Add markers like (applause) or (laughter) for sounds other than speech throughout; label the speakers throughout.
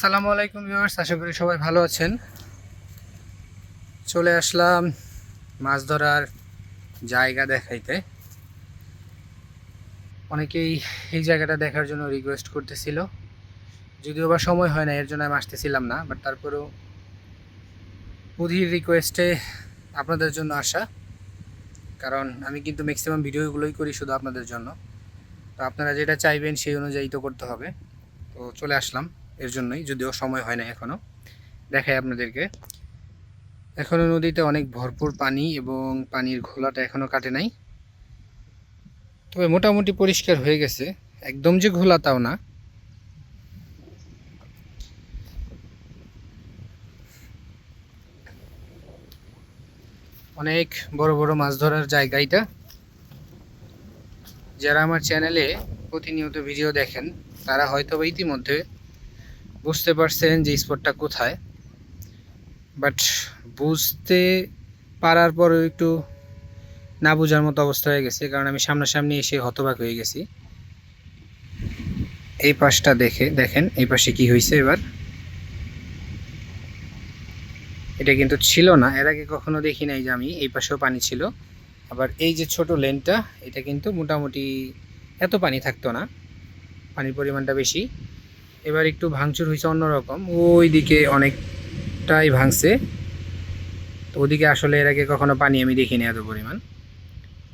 Speaker 1: আসসালামু আলাইকুম ভিউয়ার্স, আশা করি সবাই ভালো আছেন। চলে আসলাম মাছ ধরার জায়গা দেখাইতে। অনেকেই এই জায়গাটা দেখার জন্য রিকোয়েস্ট করতেছিল। যদিও বা সময় হয় না এর জন্য আমি আসতেছিলাম না বাট তারপরেও অধীর রিকোয়েস্টে আপনাদের জন্য আসা। কারণ আমি কিন্তু ম্যাক্সিমাম ভিডিওগুলোই করি শুধু আপনাদের জন্য। তো আপনারা যেটা চাইবেন সেই অনুযায়ী তো করতে হবে। তো চলে আসলাম। এর জন্যই, যদিও সময় হয় না এখনও দেখাই আপনাদেরকে। এখনও নদীতে অনেক ভরপুর পানি এবং পানির ঘোলাটা এখনও কাটে নাই। তবে মোটামুটি পরিষ্কার হয়ে গেছে। একদম যে ঘোলা তাও না। অনেক বড় বড় মাছ ধরার জায়গা এটা। যারা আমার চ্যানেলে প্রতিনিয়ত ভিডিও দেখেন, তারা হয়তো ইতিমধ্যে বুঝতে পারছেন যে স্পটটা কোথায়। বাট বুঝতে পারার পরেও একটু না বোঝার মতো অবস্থা হয়ে গেছে, কারণ আমি সামনাসামনি এসে হতবাক হয়ে গেছি। এই পাশটা দেখে, দেখেন এই পাশে কি হয়েছে এবার। এটা কিন্তু ছিল না, এর আগে কখনো দেখি নাই যে আমি এই পাশেও পানি ছিল। আবার এই যে ছোট লেনটা, এটা কিন্তু মোটামুটি এত পানি থাকতো না, পানির পরিমাণটা বেশি। এবার একটু ভাঙচুর হয়েছে অন্যরকম। ওই দিকে অনেকটাই ভাঙছে। তো ওদিকে আসলে এর আগে কখনো পানি আমি দেখিনি এত পরিমাণ।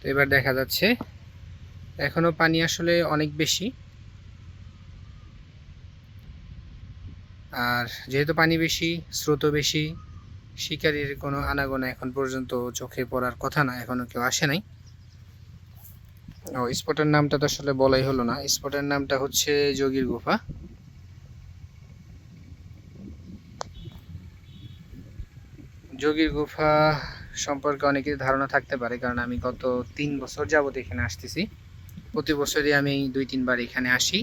Speaker 1: তো এবার দেখা যাচ্ছে এখনও পানি আসলে অনেক বেশি। আর যেহেতু পানি বেশি, স্রোত বেশি, শিকারির কোনো আনাগোনা এখন পর্যন্ত চোখে পড়ার কথা না, এখনও কেউ আসে নাই। ও স্পটের নামটা তো আসলে বলাই হলো না। স্পটের নামটা হচ্ছে যোগীর গুফা। যোগীর গুফা সম্পর্কে অনেকের ধারণা থাকতে পারে, কারণ আমি গত তিন বছর যাবত এখানে আসতেছি। প্রতি বছরই আমি দুই, তিনবার এখানে আসি।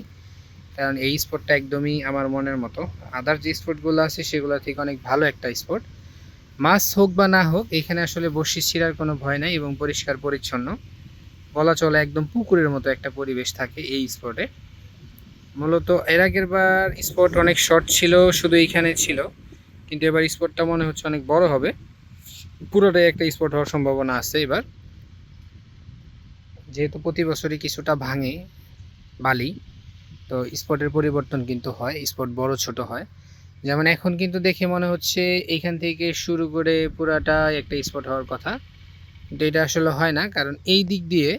Speaker 1: কারণ এই স্পটটা একদমই আমার মনের মতো। আদার যে স্পটগুলো আছে, সেগুলো থেকে অনেক ভালো একটা স্পট মাছ হোক বা না হোক, এখানে আসলে বসি ছিঁড়ার কোনো ভয় নাই এবং পরিষ্কার পরিচ্ছন্ন। বলা চলে একদম পুকুরের মতো একটা পরিবেশ থাকে এই স্পটে মূলত এর আগের বার স্পট অনেক শর্ট ছিল, শুধু এইখানে ছিল। কিন্তু এবার স্পটটা মনে হচ্ছে অনেক বড় হবে। পুরোটাই একটা স্পট হওয়ার সম্ভাবনা আছে এবার। যেহেতু প্রতি বছরই কিছুটা ভাঙে বালি, তো স্পটের পরিবর্তন কিন্তু হয় স্পট বড় ছোট হয়। যেমন এখন কিন্তু দেখে মনে হচ্ছে এইখান থেকে শুরু করে পুরাটা একটা স্পট হওয়ার কথা। কিন্তু এটা আসলে হয় না, কারণ এই দিক দিয়ে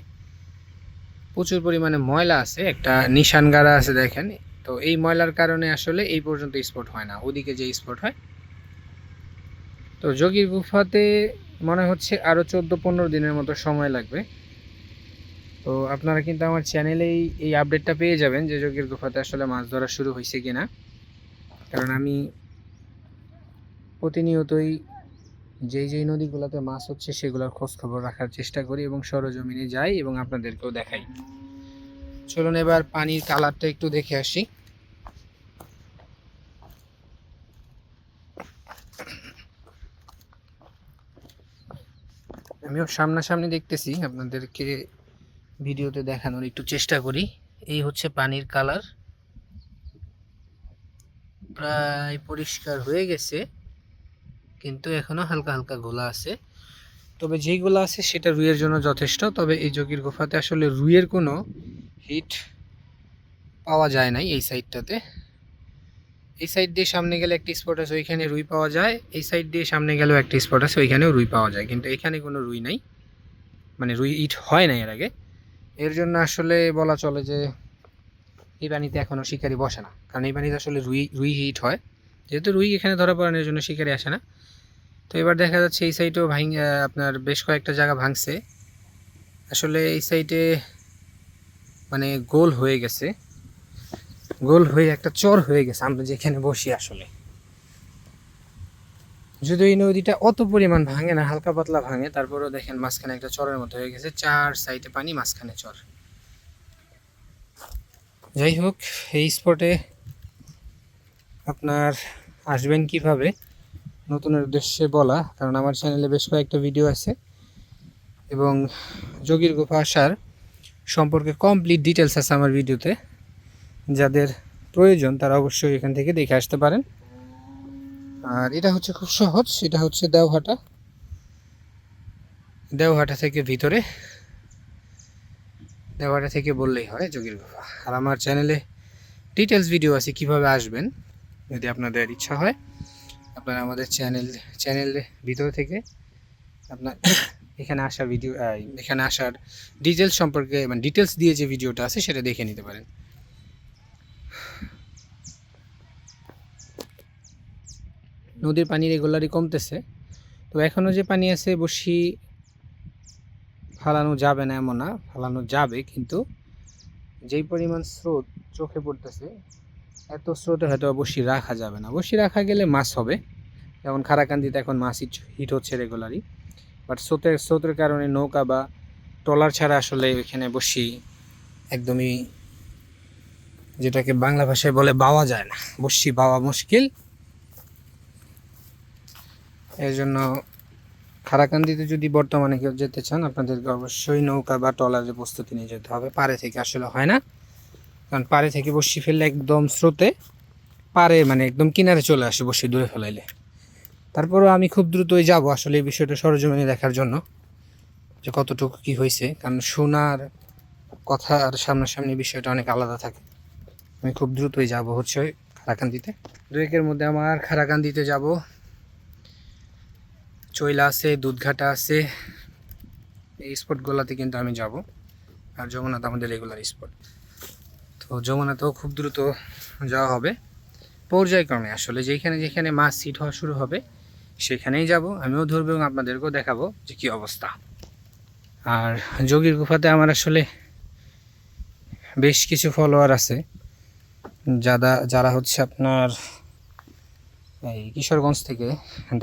Speaker 1: প্রচুর পরিমাণে ময়লা আছে, একটা নিশান গাড়া আছে দেখেন। তো এই ময়লার কারণে আসলে এই পর্যন্ত স্পট হয় না, ওদিকে যে স্পট হয় তো যোগীর গুফাতে মনে হচ্ছে আরও চোদ্দ, পনেরো দিনের মতো সময় লাগবে। তো আপনারা কিন্তু আমার চ্যানেলেই এই আপডেটটা পেয়ে যাবেন যে যোগীর গুফাতে আসলে মাছ ধরা শুরু হয়েছে কিনা। কারণ আমি প্রতিনিয়তই যেই যেই নদীগুলোতে মাছ হচ্ছে সেগুলোর খোঁজ খবর রাখার চেষ্টা করি এবং সরজমিনে যাই এবং আপনাদেরকেও দেখাই। চলুন এবার পানির কালারটা একটু দেখে আসি। আমিও সামনাসামনি দেখতেছি, আপনাদেরকে ভিডিওতে দেখানোর একটু চেষ্টা করি। এই হচ্ছে পানির কালার। প্রায় পরিষ্কার হয়ে গেছে, কিন্তু এখনও হালকা হালকা গোলা আছে। তবে যেইগুলো আছে সেটা রুইয়ের জন্য যথেষ্ট, তবে এই যোগীর গুফাতে আসলে রুইয়ের কোনো হিট পাওয়া যায় নাই এই সাইডটাতে এই সাইড দিয়ে সামনে গেলে একটি স্পট আছে, ওইখানে রুই পাওয়া যায়। এই সাইড দিয়ে সামনে গেলেও একটি স্পট আছে, ওইখানেও রুই পাওয়া যায়। কিন্তু এখানে কোনো রুই নাই। মানে রুই ইট হয় না এর আগে। এর জন্য আসলে বলা চলে যে, এই পানিতে এখনও শিকারি বসে না। কারণ এই পানিতে আসলে রুই রুই হিট হয়। যেহেতু রুই এখানে ধরা পড়ানোর জন্য শিকারি আসে না। তো এবার দেখা যাচ্ছে এই সাইডেও ভাঙ আপনার বেশ কয়েকটা জায়গা ভাঙছে। আসলে এই সাইডে মানে গোল হয়ে গেছে। গোল হয়ে একটা চর হয়ে গেছে আমরা যেখানে বসি আসলে। যদি এই নদীটা অত পরিমাণ ভাঙে না, হালকা পাতলা ভাঙে, তারপরেও দেখেন মাঝখানে একটা চরের মতো হয়ে গেছে, চার সাইডে পানি, মাঝখানে চর। যাই হোক, এই স্পটে আপনার আসবেন কীভাবে, নতুনের উদ্দেশ্যে বলা, কারণ আমার চ্যানেলে বেশ কয়েকটা ভিডিও আছে। এবং যোগীর গুফা আসার সম্পর্কে কমপ্লিট ডিটেলস আছে আমার ভিডিওতে যাদের প্রয়োজন তারা অবশ্যই এখান থেকে দেখে আসতে পারেন। আর এটা হচ্ছে খুব সহজ, এটা হচ্ছে দেওহাটা। দেওহাটা থেকে ভিতরে, দেওহাটা থেকে বললেই হয় যোগীর গুফা আর আমার চ্যানেলে ডিটেলস ভিডিও আছে, কীভাবে আসবেন যদি আপনাদের ইচ্ছা হয়। আপনারা আমাদের চ্যানেল চ্যানেলের ভিতর থেকে আপনার এখানে আসা ভিডিও এখানে আসার ডিটেলস সম্পর্কে মানে ডিটেলস দিয়ে যে ভিডিওটা আছে সেটা দেখে নিতে পারেন। নদীর পানি রেগুলারই কমতেছে। তো এখনও যে পানি আছে বসি ফালানো যাবে না এমন না, ফালানো যাবে কিন্তু যেই পরিমাণ স্রোত চোখে পড়তেছে, এত স্রোতে হয়তো অবশ্যই রাখা যাবে না। অবশ্যই রাখা গেলে মাছ হবে, যেমন খারাকান্দিতে এখন মাছ হিট হচ্ছে রেগুলারই বাট স্রোতের স্রোতের কারণে নৌকা বা ট্রলার ছাড়া আসলে এখানে বসি একদমই যেটাকে বাংলা ভাষায় বলে বাওয়া যায় না। বসি বাওয়া মুশকিল এর জন্য খারাকান্দিতে যদি বর্তমানে কেউ যেতে চান, আপনাদেরকে অবশ্যই নৌকা বা ট্রলারের প্রস্তুতি নিয়ে যেতে হবে। পাড়ে থেকে আসলে হয় না। কারণ পাড়ে থেকে বসি ফেললে একদম স্রোতে পারে মানে একদম কিনারে চলে আসে বসি দূরে ফেলাইলে। তারপরেও আমি খুব দ্রুতই যাব আসলে এই বিষয়টা সরজমিনে দেখার জন্য, যে কতটুকু কি হয়েছে। কারণ শোনার কথা আর সামনাসামনি বিষয়টা অনেক আলাদা থাকে। আমি খুব দ্রুতই যাব হচ্ছে খারাকান্দিতে। দুয়েকের মধ্যে আমার খারাকান্দিতে যাব। চৈলা আছে, দুধঘাটা আছে, এই স্পটগুলোতে কিন্তু আমি যাব। আর যমুনা তো আমাদের রেগুলার স্পট তো যমুনাতেও খুব দ্রুত যাওয়া হবে। পর্যায়ক্রমে আসলে যেখানে যেখানে মাছ সিট হওয়া শুরু হবে, সেখানেই যাব। আমিও ধরবো এবং আপনাদেরকেও দেখাবো যে কী অবস্থা। আর যোগীর গুফাতে আমার আসলে বেশ কিছু ফলোয়ার আছে। যারা যারা হচ্ছে আপনার এই কিশোরগঞ্জ থেকে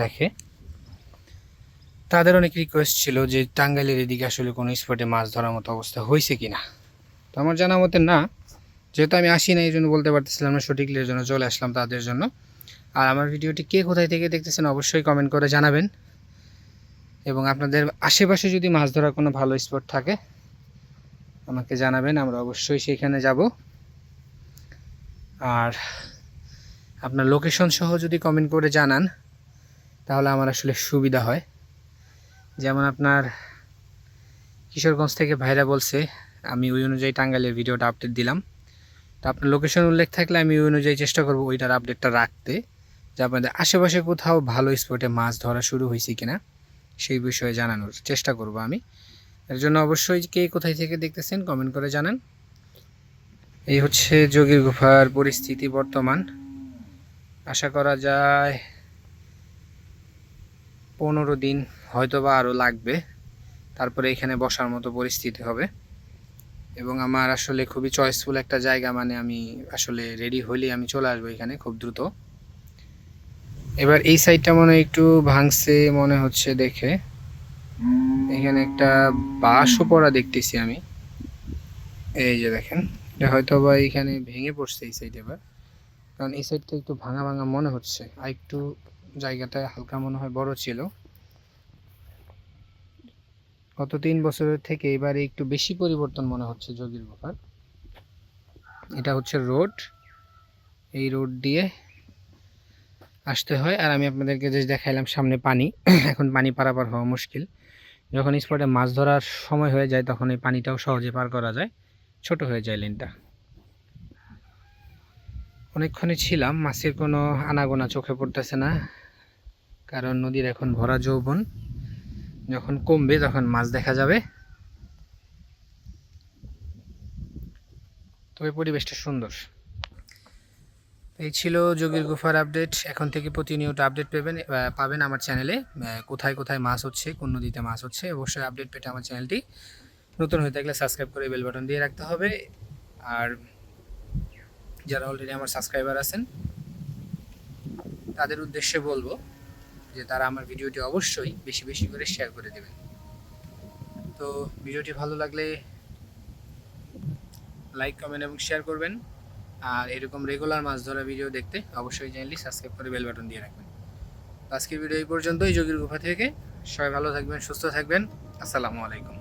Speaker 1: দেখে। তাদের অনেক রিকোয়েস্ট ছিল যে টাঙ্গাইলের এদিকে আসলে কোনো স্পটে মাছ ধরার মতো অবস্থা হয়েছে কি না তো আমার জানা মতে না, যেহেতু আমি আসি না এই জন্য বলতে পারতেছিলাম না সঠিকলি এর জন্য চলে আসলাম তাদের জন্য। আর আমার ভিডিওটি কে কোথায় থেকে দেখতেছেন অবশ্যই কমেন্ট করে জানাবেন। এবং আপনাদের আশেপাশে যদি মাছ ধরার কোনো ভালো স্পট থাকে, আমাকে জানাবেন, আমরা অবশ্যই সেখানে যাব। আর আপনার লোকেশন সহ যদি কমেন্ট করে জানান, তাহলে আমার আসলে সুবিধা হয়। যেমন আপনার কিশোরগঞ্জ থেকে ভাইরা বলছে, আমি ওই অনুযায়ী টাঙ্গাইলের ভিডিওটা আপডেট দিলাম। তো আপনার লোকেশন উল্লেখ থাকলে আমি ওই অনুযায়ী চেষ্টা করব ওইটার আপডেটটা রাখতে, যে আপনাদের আশেপাশে কোথাও ভালো স্পটে মাছ ধরা শুরু হয়েছে কিনা, সেই বিষয়ে জানানোর চেষ্টা করব আমি। এর জন্য অবশ্যই কে কোথায় থেকে দেখতেছেন কমেন্ট করে জানান। এই হচ্ছে যোগীর গুফার পরিস্থিতি বর্তমান। আশা করা যায় পনেরো দিন হয়তো বা আরও লাগবে। তারপরে এখানে বসার মতো পরিস্থিতি হবে। এবং আমার আসলে খুবই চয়েসফুল একটা জায়গা মানে আমি আসলে রেডি হইলেই আমি চলে আসব এখানে খুব দ্রুত। এবার এই সাইডটা মনে একটু ভাঙছে মনে হচ্ছে দেখে। এখানে একটা বাঁশও পড়া দেখতেছি আমি। এই যে দেখেন, এটা হয়তো বা এখানে ভেঙে পড়ছে এই সাইড এবার। কারণ এই সাইডটা একটু ভাঙা ভাঙা মনে হচ্ছে। আর একটু জায়গাটা হালকা মনে হয় বড় ছিল। গত তিন বছরের থেকে এবারে একটু বেশি পরিবর্তন মনে হচ্ছে যোগীর গুফার এটা হচ্ছে রোড। এই রোড দিয়ে আসতে হয়। আর আমি আপনাদেরকে যে দেখাইলাম সামনে পানি। (clears throat) এখন পানি পারাপার হওয়া মুশকিল। যখন স্পটে মাছ ধরার সময় হয়ে যায়, তখন এই পানিটাও সহজে পার করা যায়। ছোট হয়ে যায় লেনটা। অনেকক্ষণই ছিলাম, মাছের কোনো আনাগোনা চোখে পড়তেছে না। কারণ নদীর এখন ভরা যৌবন। যখন কমবে তখন মাছ দেখা যাবে। তবে পরিবেশটা সুন্দর। এই ছিল যোগীর গুফার আপডেট। এখন থেকে প্রতিনিয়ত আপডেট পাবেন পাবেন আমার চ্যানেলে কোথায় কোথায় মাছ হচ্ছে, কোন নদীতে মাছ হচ্ছে, অবশ্যই আপডেট পেতে আমার চ্যানেলটি। নতুন হয়ে থাকলে সাবস্ক্রাইব করে বেল বাটন দিয়ে রাখতে হবে। আর যারা অলরেডি আমার সাবস্ক্রাইবার আছেন, তাদের উদ্দেশ্যে বলব যে তারা আমার ভিডিওটি অবশ্যই বেশি বেশি করে শেয়ার করে দেবেন। তো ভিডিওটি ভালো লাগলে লাইক কমেন্ট এবং শেয়ার করবেন। আর এরকম রেগুলার মাছ ধরা ভিডিও দেখতে অবশ্যই চ্যানেলটি সাবস্ক্রাইব করে বেল বাটন দিয়ে রাখবেন। আজকের ভিডিও এই পর্যন্তই। যোগীর গুফা থেকে সবাই ভালো থাকবেন, সুস্থ থাকবেন। আসসালামু আলাইকুম।